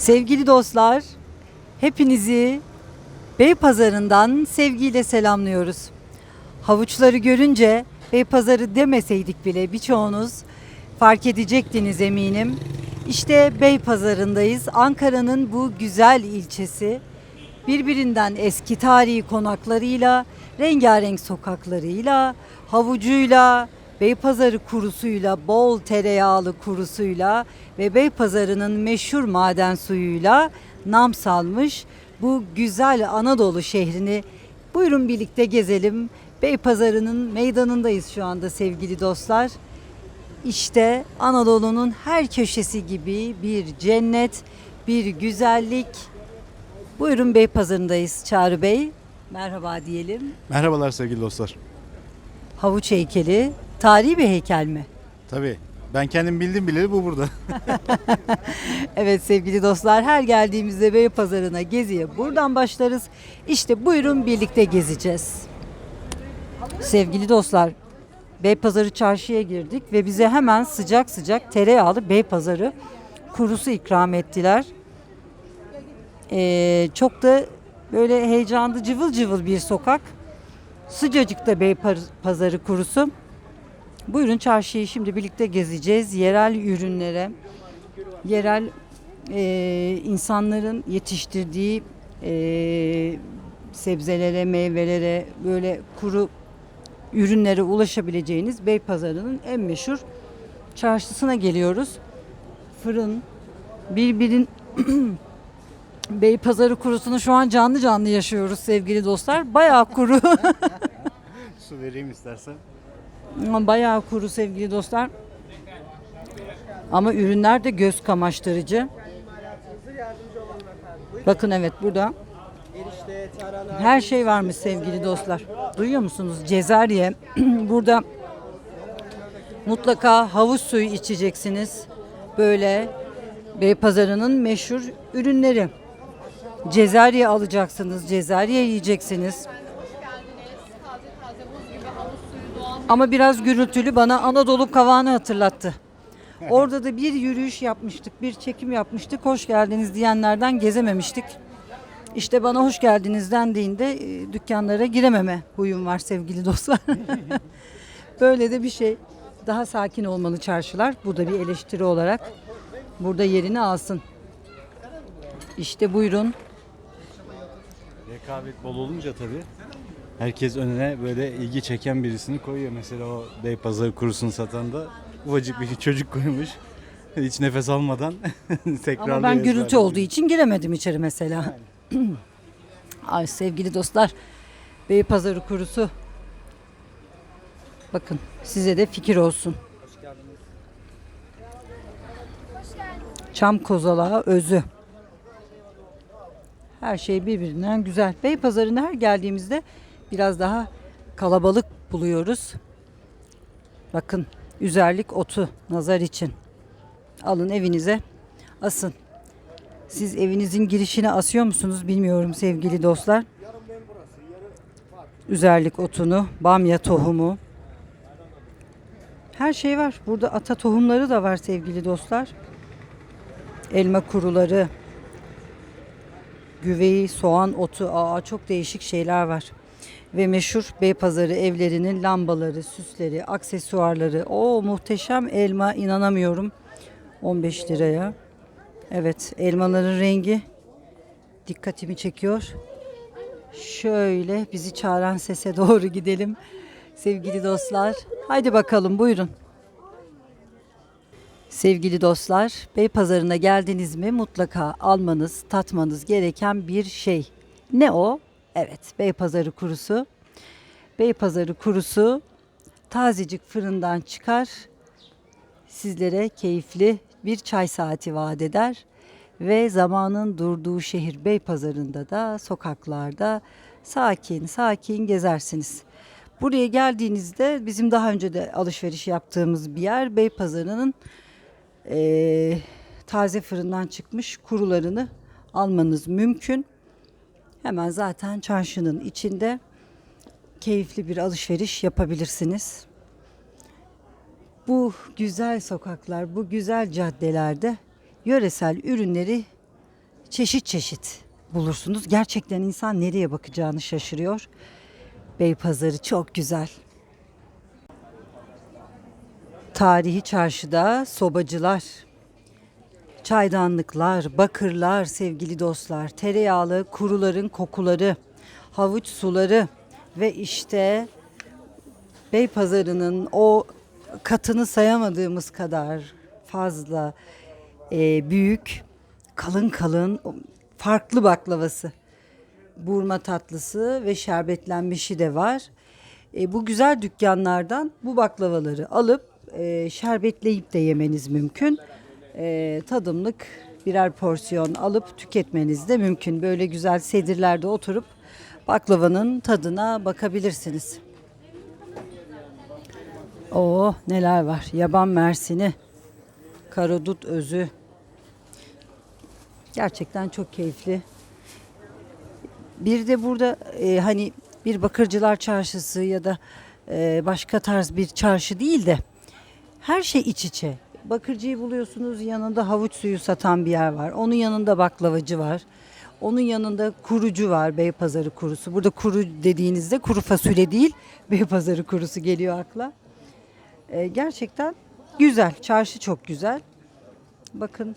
Sevgili dostlar, hepinizi Beypazarı'ndan sevgiyle selamlıyoruz. Havuçları görünce Beypazarı demeseydik bile birçoğunuz fark edecektiniz eminim. İşte Beypazarı'ndayız. Ankara'nın bu güzel ilçesi birbirinden eski tarihi konaklarıyla, rengarenk sokaklarıyla, havucuyla, Beypazarı kurusuyla, bol tereyağlı kurusuyla ve Beypazarı'nın meşhur maden suyuyla nam salmış bu güzel Anadolu şehrini buyurun birlikte gezelim. Beypazarı'nın meydanındayız şu anda sevgili dostlar. İşte Anadolu'nun her köşesi gibi bir cennet, bir güzellik. Buyurun Beypazarı'ndayız Çağrı Bey. Merhaba diyelim. Merhabalar sevgili dostlar. Havuç heykeli, tarihi bir heykel mi? Tabii ben kendim bildim bileli bu burada. Evet sevgili dostlar her geldiğimizde Beypazarı'na geziye buradan başlarız. İşte buyurun birlikte gezeceğiz. Sevgili dostlar Beypazarı çarşıya girdik ve bize hemen sıcak sıcak tereyağlı Beypazarı kurusu ikram ettiler. Ee, çok da böyle heyecanlı cıvıl cıvıl bir sokak. Sıcacık da Beypazarı kurusu. Buyurun çarşıyı şimdi birlikte gezeceğiz. Yerel ürünlere, yerel e, insanların yetiştirdiği e, sebzelere, meyvelere, böyle kuru ürünlere ulaşabileceğiniz Beypazarı'nın en meşhur çarşısına geliyoruz. Fırın, birbirin Beypazarı kurusunu şu an canlı canlı yaşıyoruz sevgili dostlar. Bayağı kuru. Su vereyim istersen. Bayağı kuru sevgili dostlar. Ama ürünler de göz kamaştırıcı. Bakın evet burada her şey varmış sevgili dostlar. Duyuyor musunuz? Cezerye. burada mutlaka havuz suyu içeceksiniz. Böyle Beypazarı'nın meşhur ürünleri. Cezerye alacaksınız, cezerye yiyeceksiniz. Ama biraz gürültülü bana Anadolu kavağını hatırlattı. Orada da bir yürüyüş yapmıştık, bir çekim yapmıştık. Hoş geldiniz diyenlerden gezememiştik. İşte bana hoş geldiniz dendiğinde e, dükkanlara girememe huyum var sevgili dostlar. Böyle de bir şey. Daha sakin olmalı çarşılar. Bu da bir eleştiri olarak burada yerini alsın. İşte buyurun. Rekabet bol olunca tabii. Herkes önüne böyle ilgi çeken birisini koyuyor. Mesela o Beypazarı kurusunu satan da ufacık bir çocuk koymuş. Hiç nefes almadan tekrarlıyor. Ama ben gürültü olduğu için giremedim içeri mesela. Ay sevgili dostlar, Beypazarı kurusu. Bakın size de fikir olsun. Çam kozalağı özü. Her şey birbirinden güzel. Beypazarı'na her geldiğimizde biraz daha kalabalık buluyoruz. Bakın üzerlik otu nazar için. Alın evinize asın. Siz evinizin girişine asıyor musunuz bilmiyorum sevgili dostlar. Üzerlik otunu, bamya tohumu. Her şey var. Burada ata tohumları da var sevgili dostlar. Elma kuruları, güveyi, soğan otu, aa çok değişik şeyler var. Ve meşhur Beypazarı evlerinin lambaları, süsleri, aksesuarları. O muhteşem elma inanamıyorum. 15 liraya. Evet, elmaların rengi dikkatimi çekiyor. Şöyle bizi çağıran sese doğru gidelim. Sevgili dostlar, haydi bakalım buyurun. Sevgili dostlar, Beypazarı'na geldiniz mi mutlaka almanız, tatmanız gereken bir şey. Ne o? Evet, Beypazarı kurusu. Beypazarı kurusu tazecik fırından çıkar, sizlere keyifli bir çay saati vaat eder ve zamanın durduğu şehir Beypazarı'nda da sokaklarda sakin sakin gezersiniz. Buraya geldiğinizde bizim daha önce de alışveriş yaptığımız bir yer Beypazarı'nın eee, taze fırından çıkmış kurularını almanız mümkün. Hemen zaten çarşının içinde keyifli bir alışveriş yapabilirsiniz. Bu güzel sokaklar, bu güzel caddelerde yöresel ürünleri çeşit çeşit bulursunuz. Gerçekten insan nereye bakacağını şaşırıyor. Beypazarı çok güzel. Tarihi çarşıda sobacılar, çaydanlıklar, bakırlar sevgili dostlar, tereyağlı kuruların kokuları, havuç suları ve işte Beypazarı'nın o katını sayamadığımız kadar fazla e, büyük, kalın kalın farklı baklavası. Burma tatlısı ve şerbetlenmişi de var. E, bu güzel dükkanlardan bu baklavaları alıp e, şerbetleyip de yemeniz mümkün. E, tadımlık birer porsiyon alıp tüketmeniz de mümkün. Böyle güzel sedirlerde oturup baklavanın tadına bakabilirsiniz. Oo neler var. Yaban mersini, karadut özü. Gerçekten çok keyifli. Bir de burada e, hani bir bakırcılar çarşısı ya da e, başka tarz bir çarşı değil de her şey iç içe. Bakırcıyı buluyorsunuz yanında havuç suyu satan bir yer var. Onun yanında baklavacı var. Onun yanında kurucu var Beypazarı kurusu. Burada kuru dediğinizde kuru fasulye değil Beypazarı kurusu geliyor akla. E, gerçekten güzel. Çarşı çok güzel. Bakın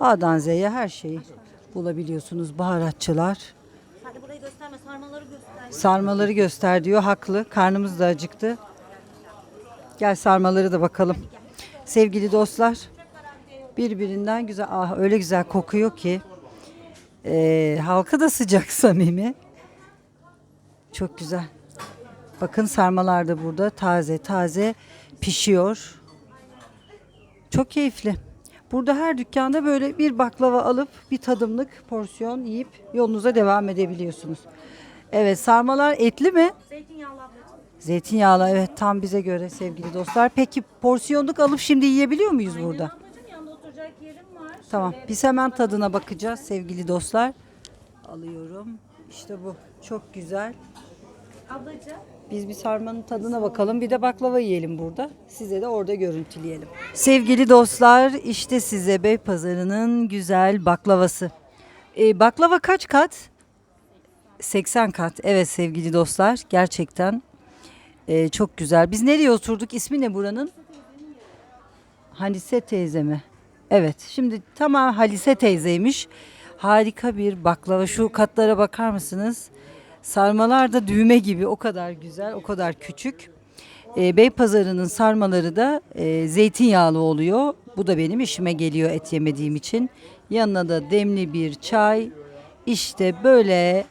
A'dan Z'ye her şeyi bulabiliyorsunuz. Baharatçılar. Hadi burayı gösterme, sarmaları göster. Sarmaları göster diyor. Haklı. Karnımız da acıktı. Gel sarmaları da bakalım. Sevgili dostlar. Birbirinden güzel. Ah öyle güzel kokuyor ki. Ee, halka da sıcak samimi. Çok güzel. Bakın sarmalar da burada taze taze pişiyor. Çok keyifli. Burada her dükkanda böyle bir baklava alıp bir tadımlık porsiyon yiyip yolunuza devam edebiliyorsunuz. Evet sarmalar etli mi? Zeytinyağlı. Zeytinyağlı evet tam bize göre sevgili dostlar. Peki porsiyonluk alıp şimdi yiyebiliyor muyuz burada? Ablacığım yanında oturacak yerim var. Tamam biz hemen tadına bakacağız sevgili dostlar. Alıyorum. İşte bu çok güzel. Ablacığım. Biz bir sarmanın tadına bakalım. Bir de baklava yiyelim burada. Size de orada görüntüleyelim. Sevgili dostlar işte size Beypazarı'nın güzel baklavası. Ee, baklava kaç kat? 80 kat. Evet sevgili dostlar gerçekten e, çok güzel. Biz nereye oturduk? İsmi ne buranın? Halise teyze mi? Evet şimdi tamam Halise teyzeymiş. Harika bir baklava. Şu katlara bakar mısınız? Sarmalar da düğme gibi o kadar güzel, o kadar küçük. E, Beypazarı'nın sarmaları da e, zeytinyağlı oluyor. Bu da benim işime geliyor et yemediğim için. Yanına da demli bir çay. İşte böyle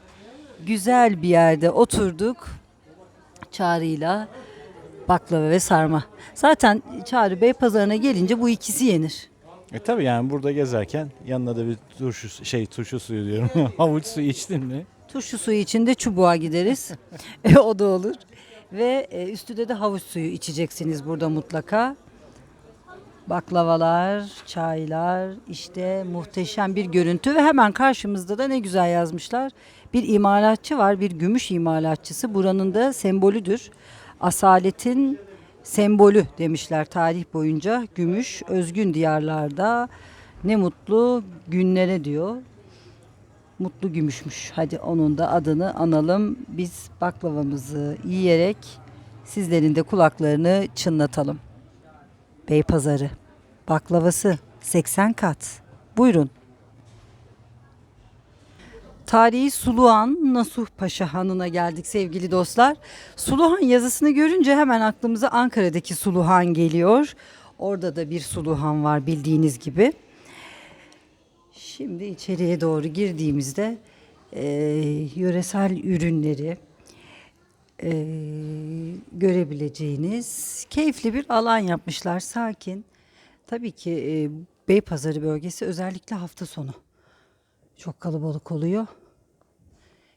güzel bir yerde oturduk. Çağrı'yla baklava ve sarma. Zaten Çağrı Beypazarı'na gelince bu ikisi yenir. E tabii yani burada gezerken yanına da bir turşu şey turşu suyu diyorum. Havuç suyu içtin mi? Turşu suyu için de çubuğa gideriz. E, o da olur. Ve e, üstüne de havuç suyu içeceksiniz burada mutlaka. Baklavalar, çaylar, işte muhteşem bir görüntü ve hemen karşımızda da ne güzel yazmışlar. Bir imalatçı var, bir gümüş imalatçısı. Buranın da sembolüdür. Asaletin sembolü demişler tarih boyunca. Gümüş, özgün diyarlarda ne mutlu günlere diyor. Mutlu Gümüşmüş. Hadi onun da adını analım. Biz baklavamızı yiyerek sizlerin de kulaklarını çınlatalım. Beypazarı baklavası 80 kat. Buyurun. Tarihi Suluhan Nasuh Paşa Hanı'na geldik sevgili dostlar. Suluhan yazısını görünce hemen aklımıza Ankara'daki Suluhan geliyor. Orada da bir Suluhan var bildiğiniz gibi. Şimdi içeriye doğru girdiğimizde e, yöresel ürünleri e, görebileceğiniz keyifli bir alan yapmışlar. Sakin. Tabii ki e, Beypazarı bölgesi özellikle hafta sonu çok kalabalık oluyor.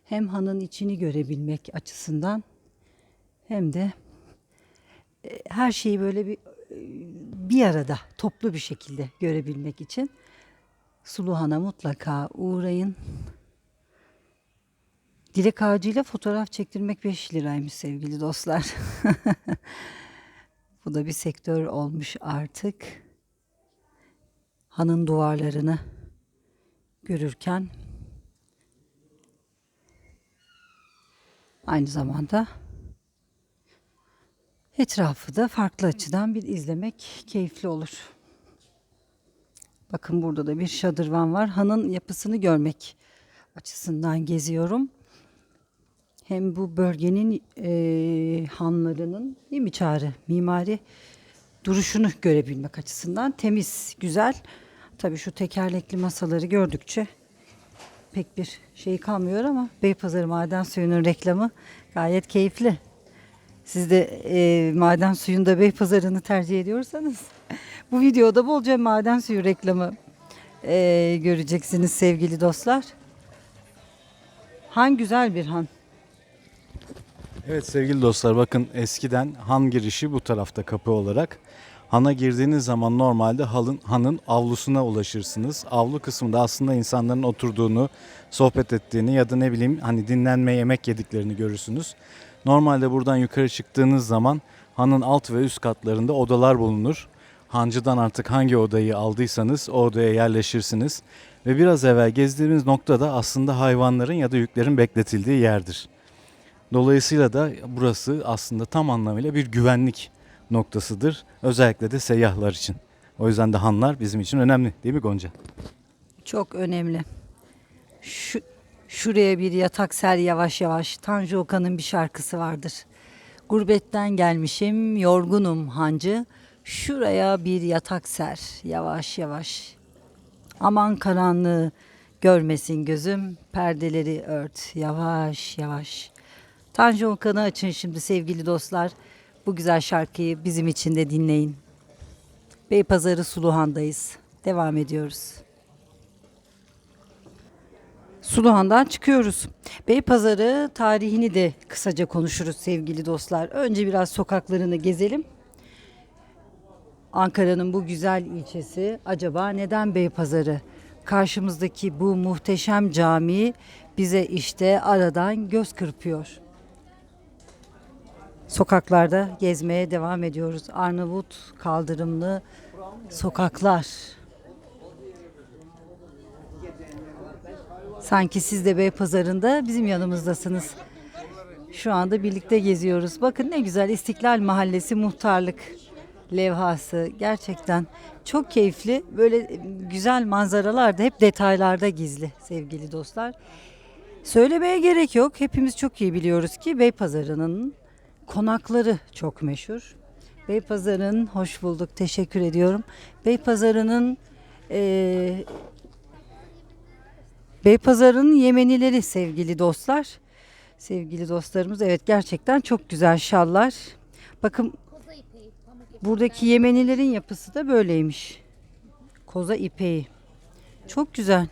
Hem hanın içini görebilmek açısından hem de e, her şeyi böyle bir e, bir arada toplu bir şekilde görebilmek için Suluhan'a mutlaka uğrayın. Dilek ağacıyla fotoğraf çektirmek 5 liraymış sevgili dostlar. Bu da bir sektör olmuş artık. Hanın duvarlarını görürken aynı zamanda etrafı da farklı açıdan bir izlemek keyifli olur. Bakın burada da bir şadırvan var. Hanın yapısını görmek açısından geziyorum. Hem bu bölgenin eee, hanlarının değil mi çağrı mimari duruşunu görebilmek açısından temiz, güzel. Tabii şu tekerlekli masaları gördükçe pek bir şey kalmıyor ama Beypazarı Maden Suyu'nun reklamı gayet keyifli. Siz de eee, maden suyunda Beypazarı'nı tercih ediyorsanız bu videoda bolca maden suyu reklamı eee, göreceksiniz sevgili dostlar. Han güzel bir han. Evet sevgili dostlar bakın eskiden han girişi bu tarafta kapı olarak. Hana girdiğiniz zaman normalde halın, hanın avlusuna ulaşırsınız. Avlu kısmında aslında insanların oturduğunu, sohbet ettiğini ya da ne bileyim hani dinlenme yemek yediklerini görürsünüz. Normalde buradan yukarı çıktığınız zaman hanın alt ve üst katlarında odalar bulunur. Hancıdan artık hangi odayı aldıysanız o odaya yerleşirsiniz. Ve biraz evvel gezdiğimiz noktada aslında hayvanların ya da yüklerin bekletildiği yerdir. Dolayısıyla da burası aslında tam anlamıyla bir güvenlik noktasıdır. Özellikle de seyyahlar için. O yüzden de hanlar bizim için önemli değil mi Gonca? Çok önemli. Şu, şuraya bir yatak ser yavaş yavaş. Tanju Okan'ın bir şarkısı vardır. Gurbetten gelmişim, yorgunum hancı. Şuraya bir yatak ser yavaş yavaş. Aman karanlığı görmesin gözüm. Perdeleri ört yavaş yavaş. Tanju Okan'ı açın şimdi sevgili dostlar. Bu güzel şarkıyı bizim için de dinleyin. Beypazarı Suluhan'dayız. Devam ediyoruz. Suluhan'dan çıkıyoruz. Beypazarı tarihini de kısaca konuşuruz sevgili dostlar. Önce biraz sokaklarını gezelim. Ankara'nın bu güzel ilçesi acaba neden Beypazarı? Karşımızdaki bu muhteşem cami bize işte aradan göz kırpıyor. Sokaklarda gezmeye devam ediyoruz. Arnavut kaldırımlı sokaklar. Sanki siz de Beypazarı'nda bizim yanımızdasınız. Şu anda birlikte geziyoruz. Bakın ne güzel İstiklal Mahallesi muhtarlık levhası. Gerçekten çok keyifli. Böyle güzel manzaralar da hep detaylarda gizli sevgili dostlar. Söylemeye gerek yok. Hepimiz çok iyi biliyoruz ki Beypazarı'nın konakları çok meşhur. Beypazarı'nın hoş bulduk. Teşekkür ediyorum. Beypazarı'nın eee Beypazarı'nın Yemenileri sevgili dostlar. Sevgili dostlarımız evet gerçekten çok güzel şallar. Bakın buradaki Yemenilerin yapısı da böyleymiş. Koza ipeği. Çok güzel.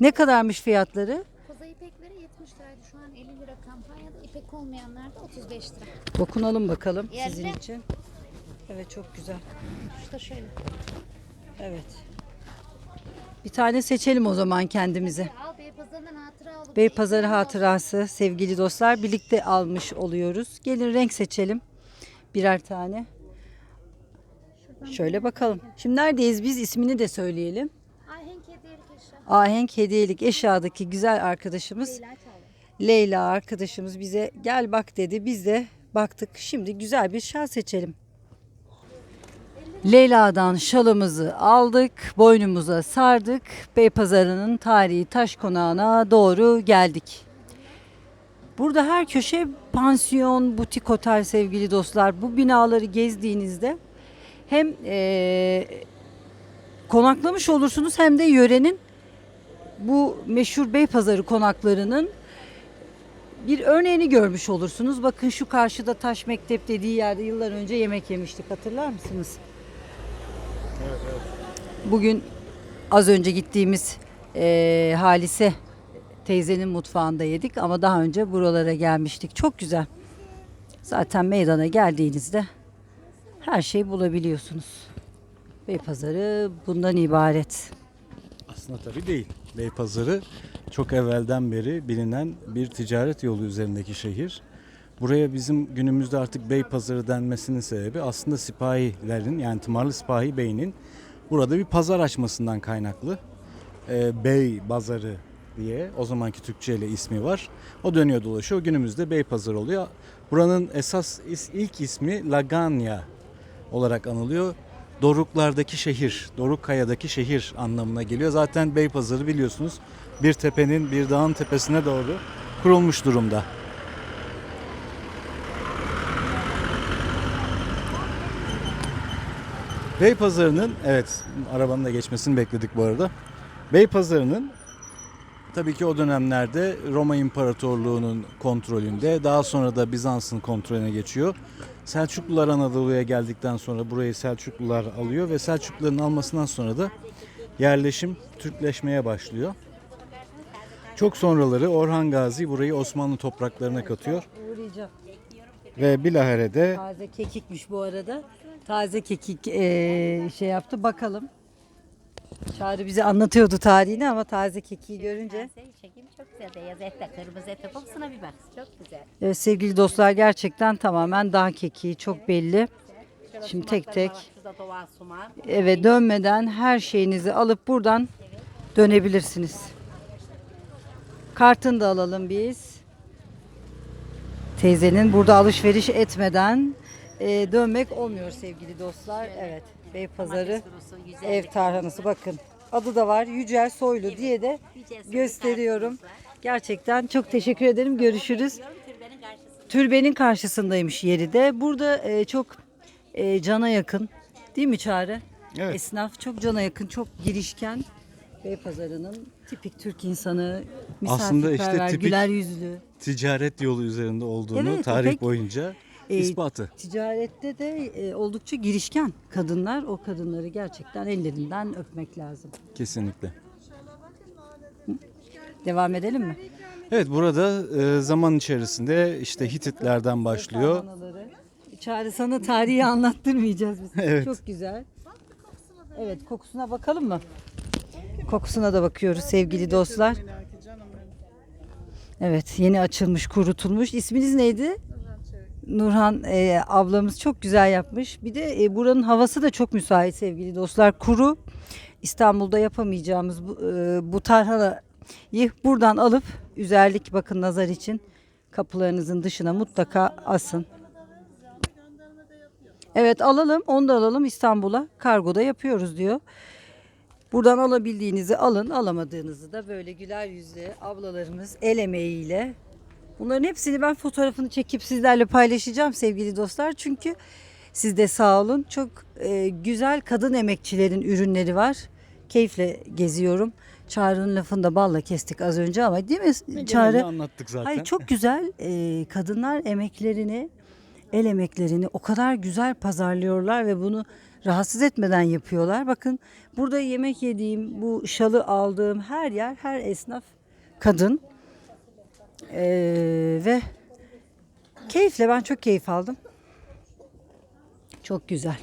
Ne kadarmış fiyatları? Koza ipekleri 70 liraydı. Şu an 50 lira İpek olmayanlar da 35 lira. Dokunalım bakalım Yerde. sizin için. Evet çok güzel. Şu da şöyle. Evet. Bir tane seçelim o zaman kendimize. Al Beypazarı'ndan hatıra. Beypazarı hatırası sevgili dostlar birlikte almış oluyoruz. Gelin renk seçelim. Birer tane. Şöyle bakalım. Şimdi neredeyiz biz ismini de söyleyelim. Ahenk hediyelik eşya. Ahenk Hediyelik Eşya'daki güzel arkadaşımız Leyla. Leyla arkadaşımız bize gel bak dedi. Biz de baktık. Şimdi güzel bir şal seçelim. Leyla'dan şalımızı aldık, boynumuza sardık. Beypazarı'nın tarihi taş konağına doğru geldik. Burada her köşe pansiyon, butik otel sevgili dostlar. Bu binaları gezdiğinizde hem eee, konaklamış olursunuz hem de yörenin bu meşhur Beypazarı konaklarının bir örneğini görmüş olursunuz. Bakın şu karşıda Taş Mektep dediği yerde yıllar önce yemek yemiştik hatırlar mısınız? Bugün az önce gittiğimiz eee, Halise teyzenin mutfağında yedik ama daha önce buralara gelmiştik. Çok güzel. Zaten meydana geldiğinizde her şeyi bulabiliyorsunuz. Beypazarı bundan ibaret. Aslında tabii değil. Beypazarı çok evvelden beri bilinen bir ticaret yolu üzerindeki şehir. Buraya bizim günümüzde artık Beypazarı denmesinin sebebi aslında sipahilerin yani Tımarlı Sipahi Bey'in burada bir pazar açmasından kaynaklı. e, Bey Pazarı diye o zamanki Türkçe ile ismi var. O dönüyor dolaşıyor. Günümüzde Bey Pazarı oluyor. Buranın esas ilk ismi Laganya olarak anılıyor. Doruklardaki şehir, Doruk Kaya'daki şehir anlamına geliyor. Zaten Beypazarı biliyorsunuz bir tepenin, bir dağın tepesine doğru kurulmuş durumda. Beypazarı'nın, evet arabanın da geçmesini bekledik bu arada. Beypazarı'nın tabii ki o dönemlerde Roma İmparatorluğu'nun kontrolünde, daha sonra da Bizans'ın kontrolüne geçiyor. Selçuklular Anadolu'ya geldikten sonra burayı Selçuklular alıyor ve Selçukluların almasından sonra da yerleşim Türkleşmeye başlıyor. Çok sonraları Orhan Gazi burayı Osmanlı topraklarına katıyor Uğrayacağım. ve bilahare de Taze kekikmiş bu arada. Taze kekik eee, şey yaptı bakalım. Çağrı bize anlatıyordu tarihini ama taze kekiği görünce. Çekim çok güzel. Beyaz etle, kırmızı etle kokusuna bir bak. Çok güzel. Evet, sevgili dostlar gerçekten tamamen dağ kekiği çok belli. Şurada Şimdi sumakları tek tek. var, Şurada doğal sumak. Eve dönmeden her şeyinizi alıp buradan dönebilirsiniz. Kartını da alalım biz. Teyzenin burada alışveriş etmeden e, dönmek olmuyor sevgili dostlar. Evet. Kurusu, güzel ev tarhanası bakın. Adı da var Yücel Soylu diye de gösteriyorum. Gerçekten çok teşekkür ederim. Görüşürüz. Türbenin karşısındaymış yeri de. Burada e, çok e, cana yakın. Değil mi Çağrı? Evet. Esnaf çok cana yakın, çok girişken. Beypazarı'nın tipik Türk insanı, Aslında işte misafirperver, tipik- güler yüzlü. ticaret yolu üzerinde olduğunu Evet, tarih İpek. boyunca E, ispatı. Ticarette de e, oldukça girişken kadınlar. O kadınları gerçekten ellerinden öpmek lazım. Kesinlikle. Devam edelim mi? Evet burada e, zaman içerisinde işte Hititlerden başlıyor. Tarhanaları. Çağrı sana tarihi anlattırmayacağız biz. Evet. Çok güzel. Evet kokusuna bakalım mı? Kokusuna da bakıyoruz sevgili dostlar. Evet yeni açılmış kurutulmuş. İsminiz neydi? Nurhan e, ablamız çok güzel yapmış. Bir de e, buranın havası da çok müsait sevgili dostlar. Kuru İstanbul'da yapamayacağımız bu, e, bu tarhanayı buradan alıp üzerlik bakın nazar için kapılarınızın dışına mutlaka asın. Evet alalım onu da alalım İstanbul'a kargoda yapıyoruz diyor. Buradan alabildiğinizi alın alamadığınızı da böyle güler yüzlü ablalarımız el emeğiyle Bunların hepsini ben fotoğrafını çekip sizlerle paylaşacağım sevgili dostlar. Çünkü siz de sağ olun. Çok e, güzel kadın emekçilerin ürünleri var. Keyifle geziyorum. Çağrı'nın lafını da balla kestik az önce ama değil mi Genelini Çağrı? anlattık zaten. Hayır çok güzel. E, kadınlar emeklerini, el emeklerini o kadar güzel pazarlıyorlar ve bunu rahatsız etmeden yapıyorlar. Bakın burada yemek yediğim, bu şalı aldığım her yer, her esnaf kadın. Ee, ve keyifle ben çok keyif aldım. Çok güzel.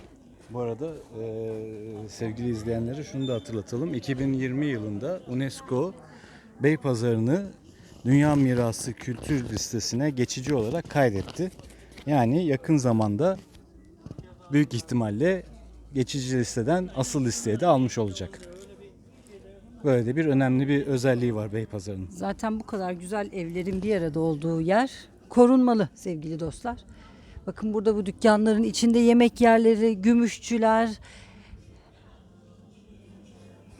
Bu arada e, sevgili izleyenlere şunu da hatırlatalım. 2020 yılında UNESCO Beypazarı'nı Dünya Mirası Kültür Listesi'ne geçici olarak kaydetti. Yani yakın zamanda büyük ihtimalle geçici listeden asıl listeye de almış olacak. Böyle de bir önemli bir özelliği var Beypazarı'nın. Zaten bu kadar güzel evlerin bir arada olduğu yer korunmalı sevgili dostlar. Bakın burada bu dükkanların içinde yemek yerleri, gümüşçüler.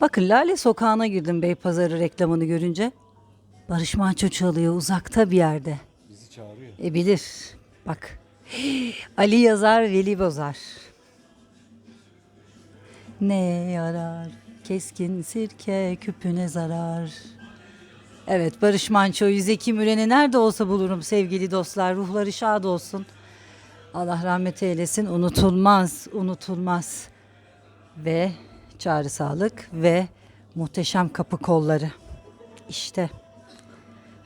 Bakın Lale Sokağı'na girdim Beypazarı reklamını görünce. Barış Manço çalıyor uzakta bir yerde. Bizi çağırıyor. E bilir. Bak. Ali yazar, Veli bozar. Ne yarar keskin sirke küpüne zarar. Evet Barış Manço'yu Zeki Müren'i nerede olsa bulurum sevgili dostlar. Ruhları şad olsun. Allah rahmet eylesin. Unutulmaz, unutulmaz. Ve çağrı sağlık ve muhteşem kapı kolları. İşte.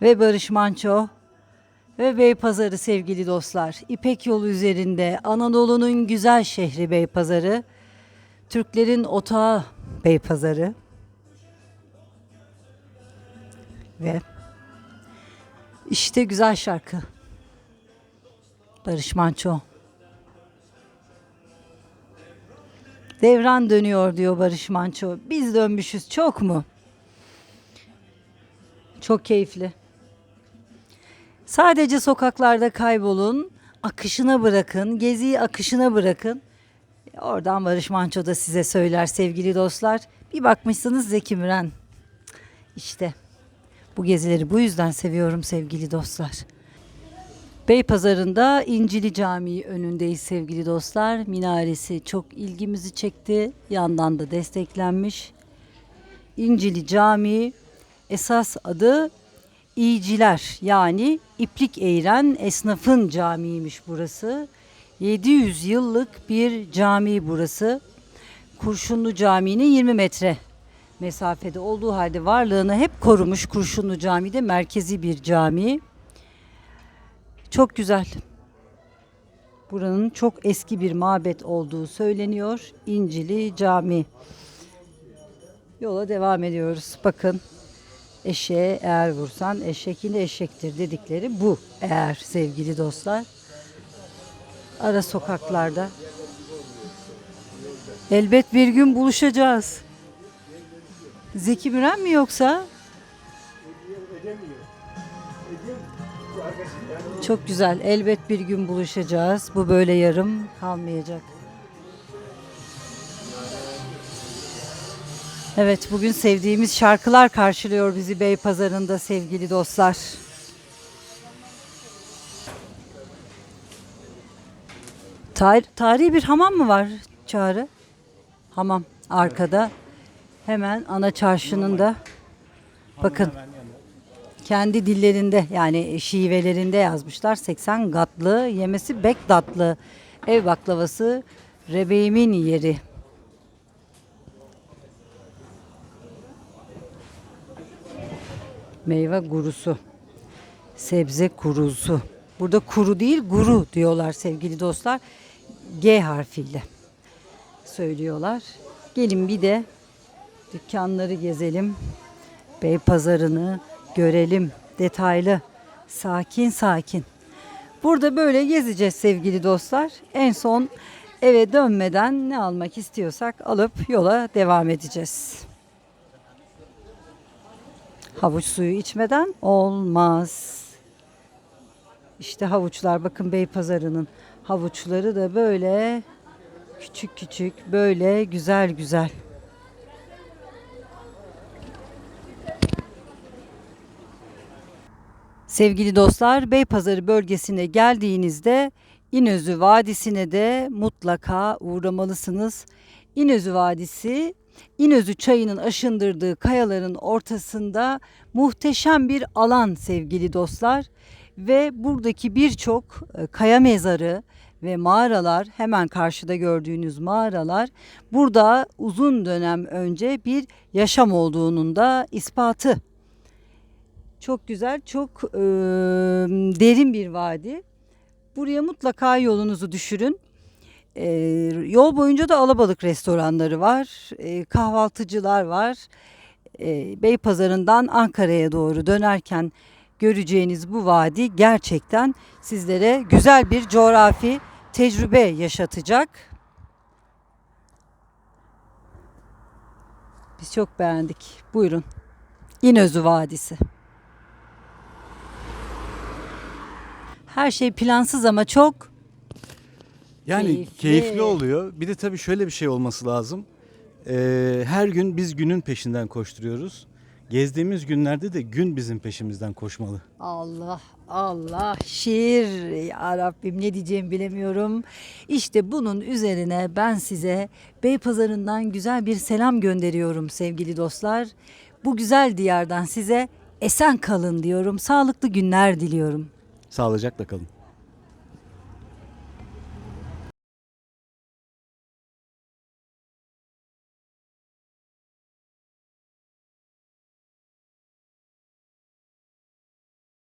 Ve Barış Manço ve Beypazarı sevgili dostlar. İpek yolu üzerinde Anadolu'nun güzel şehri Beypazarı. Türklerin otağı Beypazarı. Ve işte güzel şarkı. Barış Manço. Devran dönüyor diyor Barış Manço. Biz dönmüşüz çok mu? Çok keyifli. Sadece sokaklarda kaybolun, akışına bırakın, geziyi akışına bırakın. Oradan Barış Manço da size söyler sevgili dostlar. Bir bakmışsınız Zeki Müren. İşte bu gezileri bu yüzden seviyorum sevgili dostlar. Beypazarı'nda İncili Camii önündeyiz sevgili dostlar. Minaresi çok ilgimizi çekti. Yandan da desteklenmiş. İncili Camii esas adı İyiciler yani iplik eğren esnafın camiymiş burası. 700 yıllık bir cami burası. Kurşunlu Camii'nin 20 metre mesafede olduğu halde varlığını hep korumuş Kurşunlu Camii'de merkezi bir cami. Çok güzel. Buranın çok eski bir mabet olduğu söyleniyor. İncili Cami. Yola devam ediyoruz. Bakın eşeğe eğer vursan eşek yine eşektir dedikleri bu eğer sevgili dostlar. Ara sokaklarda. Elbet bir gün buluşacağız. Zeki Müren mi yoksa? Çok güzel. Elbet bir gün buluşacağız. Bu böyle yarım kalmayacak. Evet bugün sevdiğimiz şarkılar karşılıyor bizi Beypazarı'nda sevgili dostlar. Tar- tarihi bir hamam mı var Çağrı? Hamam arkada. Hemen ana çarşının da bakın kendi dillerinde yani şivelerinde yazmışlar. 80 gatlı yemesi bek tatlı. Ev baklavası Rebeğimin yeri. Meyve gurusu. Sebze kurusu. Burada kuru değil guru diyorlar sevgili dostlar. G harfiyle söylüyorlar. Gelin bir de dükkanları gezelim. Bey pazarını görelim detaylı. Sakin sakin. Burada böyle gezeceğiz sevgili dostlar. En son eve dönmeden ne almak istiyorsak alıp yola devam edeceğiz. Havuç suyu içmeden olmaz. İşte havuçlar bakın Beypazarı'nın havuçları da böyle küçük küçük böyle güzel güzel. Sevgili dostlar, Beypazarı bölgesine geldiğinizde İnözü Vadisi'ne de mutlaka uğramalısınız. İnözü Vadisi, İnözü çayının aşındırdığı kayaların ortasında muhteşem bir alan sevgili dostlar. Ve buradaki birçok e, kaya mezarı ve mağaralar hemen karşıda gördüğünüz mağaralar burada uzun dönem önce bir yaşam olduğunun da ispatı. Çok güzel, çok e, derin bir vadi. Buraya mutlaka yolunuzu düşürün. E, yol boyunca da alabalık restoranları var, e, kahvaltıcılar var. E, Beypazarı'ndan Ankara'ya doğru dönerken göreceğiniz bu vadi gerçekten sizlere güzel bir coğrafi tecrübe yaşatacak. Biz çok beğendik. Buyurun. İnözü Vadisi. Her şey plansız ama çok Yani Keyifli. keyifli, oluyor. Bir de tabii şöyle bir şey olması lazım. Ee, her gün biz günün peşinden koşturuyoruz. Gezdiğimiz günlerde de gün bizim peşimizden koşmalı. Allah Allah şiir ya Rabbim ne diyeceğimi bilemiyorum. İşte bunun üzerine ben size Beypazarı'ndan güzel bir selam gönderiyorum sevgili dostlar. Bu güzel diyardan size esen kalın diyorum. Sağlıklı günler diliyorum. Sağlıcakla kalın.